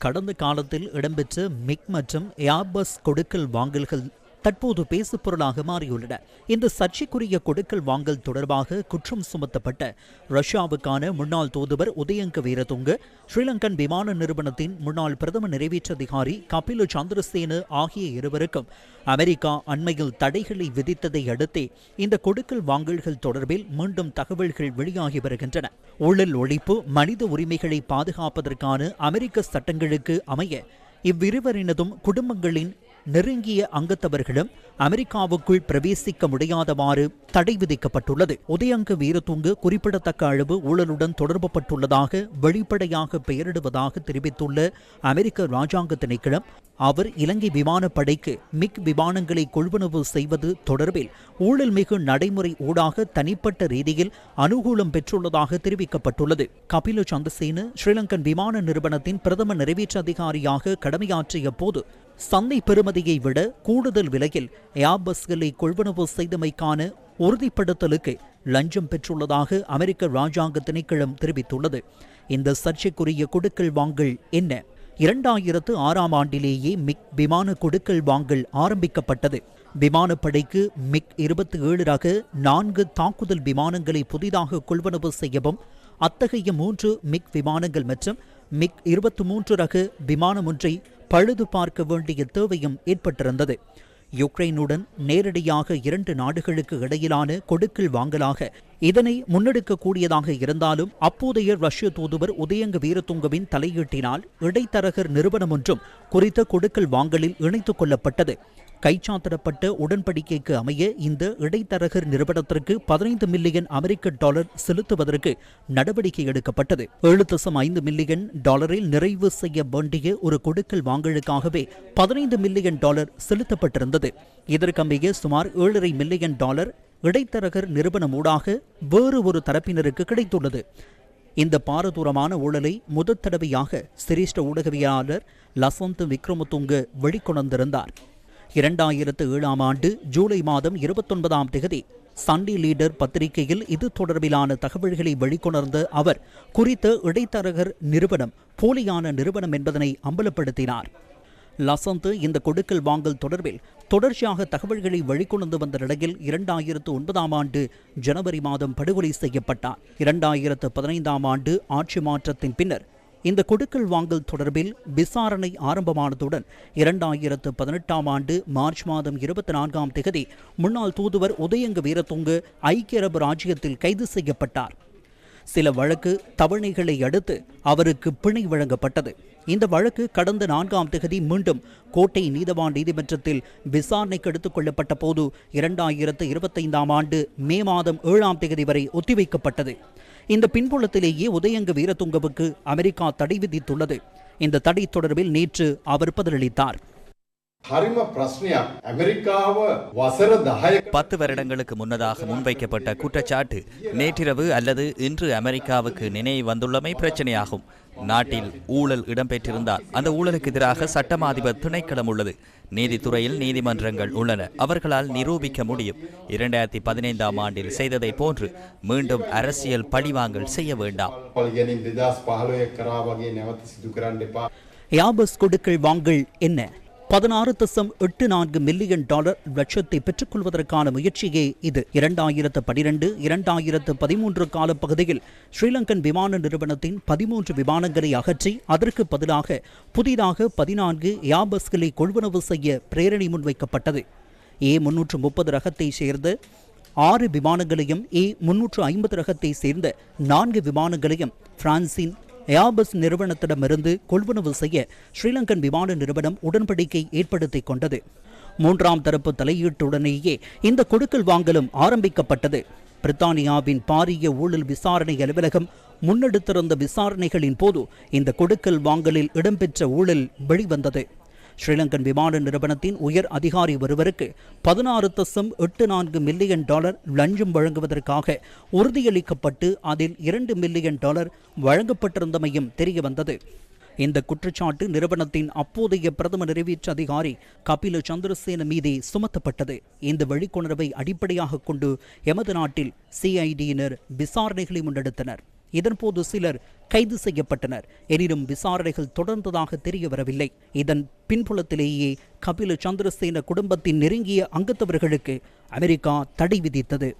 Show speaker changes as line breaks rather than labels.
கடந்த காலத்தில் இடம்பெற்ற மிக் மற்றும் ஏர்பஸ் கொடுக்கல் வாங்கல்கள் தற்போது பேசுபொருளாக மாறியுள்ளன. இந்த சர்ச்சைக்குரிய கொடுக்கல் வாங்கல் தொடர்பாக குற்றம் சுமத்தப்பட்ட ரஷ்யாவுக்கான முன்னாள் தூதுவர் உதயங்க வீரதுங்க ஸ்ரீலங்கன் விமான நிறுவனத்தின் முன்னாள் பிரதம நிறைவேற்று அதிகாரி கபில சந்திரசேன ஆகிய இருவருக்கும் அமெரிக்கா அண்மையில் தடைகளை விதித்ததை அடுத்தே இந்த கொடுக்கல் வாங்கல்கள் தொடர்பில் மீண்டும் தகவல்கள் வெளியாகி வருகின்றன. ஊழல் ஒழிப்பு மனித உரிமைகளை பாதுகாப்பதற்கான அமெரிக்க சட்டங்களுக்கு அமைய இவ்விருவரினதும் குடும்பங்களின் நெருங்கிய அங்கத்தவர்களும் அமெரிக்காவுக்குள் பிரவேசிக்க முடியாதவாறு தடை விதிக்கப்பட்டுள்ளது. உதயங்க வீரத்துங்கு குறிப்பிடத்தக்க அளவு ஊழலுடன் தொடர்பப்பட்டுள்ளதாக வெளிப்படையாக பெயரிடுவதாக தெரிவித்துள்ள அமெரிக்க ராஜாங்க திணைக்களம் அவர் இலங்கை விமானப்படைக்கு மிக் விமானங்களை கொள்வனவு செய்வது தொடர்பில் ஊழல் மிகு நடைமுறை ஊடாக தனிப்பட்ட ரீதியில் அனுகூலம் பெற்றுள்ளதாக தெரிவிக்கப்பட்டுள்ளது. கபில சந்தசேனு ஸ்ரீலங்கன் விமான நிறுவனத்தின் பிரதம நிறைவேற்று அதிகாரியாக கடமையாற்றிய போது சந்தை பெறுமதியை விட கூடுதல் விலையில் ஏர்பஸ்களை கொள்வனவு செய்தமைக்கான உறுதிப்படுத்தலுக்கு லஞ்சம் பெற்றுள்ளதாக அமெரிக்க ராஜாங்க திணைக்களம் தெரிவித்துள்ளது. இந்த சர்ச்சைக்குரிய கொடுக்கல் வாங்கல் என்ன? இரண்டாயிரத்து ஆறாம் ஆண்டிலேயே மிக் விமான கொடுக்கல் வாங்கல் ஆரம்பிக்கப்பட்டது. விமானப்படைக்கு மிக் இருபத்தி ஏழு ரக நான்கு தாக்குதல் விமானங்களை புதிதாக கொள்வனவு செய்யவும் அத்தகைய மூன்று மிக் விமானங்கள் மற்றும் மிக் இருபத்தி மூன்று ரக விமானம் ஒன்றை பழுது பார்க்க வேண்டிய தேவையும் ஏற்பட்டிருந்தது. யுக்ரைனுடன் நேரடியாக இரண்டு நாடுகளுக்கு இடையிலான கொடுக்கல் வாங்கலாக இதனை முன்னெடுக்கக்கூடியதாக இருந்தாலும் அப்போதைய ரஷ்ய தூதுவர் உதயங்க வீரதுங்கவின் தலையீட்டினால் இடைத்தரகர் நிறுவனம் ஒன்றும் குறித்த கொடுக்கல் வாங்கலில் இணைத்துக் கொள்ளப்பட்டது. கைச்சாத்திடப்பட்ட உடன்படிக்கைக்கு அமைய இந்த இடைத்தரகர் நிறுவனத்திற்கு பதினைந்து மில்லியன் அமெரிக்க டாலர் செலுத்துவதற்கு நடவடிக்கை எடுக்கப்பட்டது. ஏழு தசம் ஐந்து மில்லியன் டாலரில் நிறைவு செய்ய வேண்டிய ஒரு கொடுக்கல் வாங்கலுக்காகவே பதினைந்து மில்லியன் டாலர் செலுத்தப்பட்டிருந்தது. இதற்கமைய சுமார் ஏழரை மில்லியன் டாலர் இடைத்தரகர் நிறுவனம் ஊடாக வேறு ஒரு தரப்பினருக்கு கிடைத்துள்ளது. இந்த பாரதூரமான ஊழலை முதற் தடவையாக சிரேஷ்ட ஊடகவியலாளர் லசந்த் விக்ரமதுங்க வெளிக்கொணர்ந்திருந்தார். இரண்டாயிரத்து ஏழாம் ஆண்டு ஜூலை மாதம் இருபத்தொன்பதாம் தேதி சண்டே லீடர் பத்திரிகையில் இது தொடர்பிலான தகவல்களை வெளிக்கொணர்ந்த அவர் குறித்த இடைத்தரகர் நிறுவனம் போலியான நிறுவனம் என்பதனை அம்பலப்படுத்தினார். லசந்த் இந்த கொடுக்கல் வாங்கல் தொடர்பில் தொடர்ச்சியாக தகவல்களை வெளிக்கொணர்ந்து வந்த நிலையில் இரண்டாயிரத்து ஒன்பதாம் ஆண்டு ஜனவரி மாதம் படுகொலை செய்யப்பட்டார். இரண்டாயிரத்து பதினைந்தாம் ஆண்டு ஆட்சி மாற்றத்தின் பின்னர் இந்த கொடுக்கல் வாங்கல் தொடர்பில் விசாரணை ஆரம்பமானதுடன் இரண்டாயிரத்து பதினெட்டாம் ஆண்டு மார்ச் மாதம் இருபத்தி நான்காம் திகதி முன்னாள் தூதுவர் உதயங்க வீரத்துங்கு ஐக்கிய அரபு ராஜ்யத்தில் கைது செய்யப்பட்டார். சில வழக்கு தவணைகளை அடுத்து அவருக்கு பிணை வழங்கப்பட்டது. இந்த வழக்கு கடந்த நான்காம் தேதி மீண்டும் கோட்டை நீதவான் நீதிமன்றத்தில் விசாரணைக்கு எடுத்துக் கொள்ளப்பட்ட போது இரண்டாயிரத்து இருபத்தைந்தாம் ஆண்டு மே மாதம் ஏழாம் திகதி வரை ஒத்திவைக்கப்பட்டது. இந்த பின்புலத்திலேயே உதயங்க வீரதுங்கவுக்கு அமெரிக்கா தடை விதித்துள்ளது. இந்த தடை தொடர்பில் நேற்று அவர் பதிலளித்தார்.
හරිම ප්‍රශ්නයක් ඇමරිකාව වසර දහයක
பத்து வருடங்களுக்கு முன்னதாக முன்வைக்கப்பட்ட குற்றச்சாட்டு நேற்றிரவு அல்லது இன்று அமெரிக்காவுக்கு நினைவு வந்துள்ளமை பிரச்சனையாகும் நாட்டில் ஊழல் இடம்பெற்றிருந்தால் அந்த ஊழலுக்கு எதிராக சட்டமா அதிபர் திணைக்களம் உள்ளது நீதித்துறையில் நீதிமன்றங்கள் உள்ளன அவர்களால் நிரூபிக்க முடியும் இரண்டாயிரத்தி பதினைந்தாம் ஆண்டில் செய்ததை போன்று மீண்டும் அரசியல் பழிவாங்கல் செய்ய வேண்டாம்
පල් ගැනින් දෙදස් පහළොය කරා වගේ නැවත සිදු කරන්න එපා.
யாபஸ் கொடுக்கல் வாங்கல் என்ன பதினாறு தசம் எட்டு நான்கு மில்லியன் டாலர் லட்சத்தை பெற்றுக்கொள்வதற்கான முயற்சியே இது. இரண்டாயிரத்து பனிரெண்டு இரண்டாயிரத்து பதிமூன்று காலப்பகுதியில் ஸ்ரீலங்கன் விமான நிறுவனத்தின் பதிமூன்று விமானங்களை அகற்றி அதற்கு பதிலாக புதிதாக பதினான்கு யாபஸ்களை கொள்வனவு செய்ய பிரேரணை முன்வைக்கப்பட்டது. ஏ முன்னூற்று முப்பது ரகத்தை சேர்ந்த ஆறு விமானங்களையும் ஏ முன்னூற்று ஐம்பது ரகத்தை சேர்ந்த நான்கு விமானங்களையும் பிரான்சின் ஏர்பஸ் நிறுவனத்திடமிருந்து கொள்வனவு செய்ய ஸ்ரீலங்கன் விமான நிறுவனம் உடன்படிக்கை ஏற்படுத்திக் கொண்டது. மூன்றாம் தரப்பு தலையீட்டுடனேயே இந்த கொடுக்கல் வாங்கலும் ஆரம்பிக்கப்பட்டது. பிரித்தானியாவின் பாரிய ஊழல் விசாரணை அலுவலகம் முன்னெடுத்திருந்த விசாரணைகளின் போது இந்த கொடுக்கல் வாங்கலில் இடம்பெற்ற ஊழல் வெளிவந்தது. ஸ்ரீலங்கன் விமான நிறுவனத்தின் உயர் அதிகாரி ஒருவருக்கு பதினாறு தசம் எட்டு நான்கு மில்லியன் டாலர் லஞ்சம் வழங்குவதற்காக உறுதியளிக்கப்பட்டு அதில் இரண்டு மில்லியன் டாலர் வழங்கப்பட்டிருந்தமையும் தெரியவந்தது. இந்த குற்றச்சாட்டு நிறுவனத்தின் அப்போதைய பிரதம நிறைவேற்று அதிகாரி கபில சந்திரசேன மீதே சுமத்தப்பட்டது. இந்த வெளிக்கொணர்வை அடிப்படையாக கொண்டு எமது நாட்டில் சிஐடியினர் விசாரணைகளை முன்னெடுத்தனர். இதன்போது சிலர் கைது செய்யப்பட்டனர். எனினும் விசாரணைகள் தொடர்ந்ததாக தெரிய வரவில்லை இதன் பின்புலத்திலேயே கபில சந்திரசேன குடும்பத்தின் நெருங்கிய அங்கத்தவர்களுக்கு அமெரிக்கா தடை விதித்தது.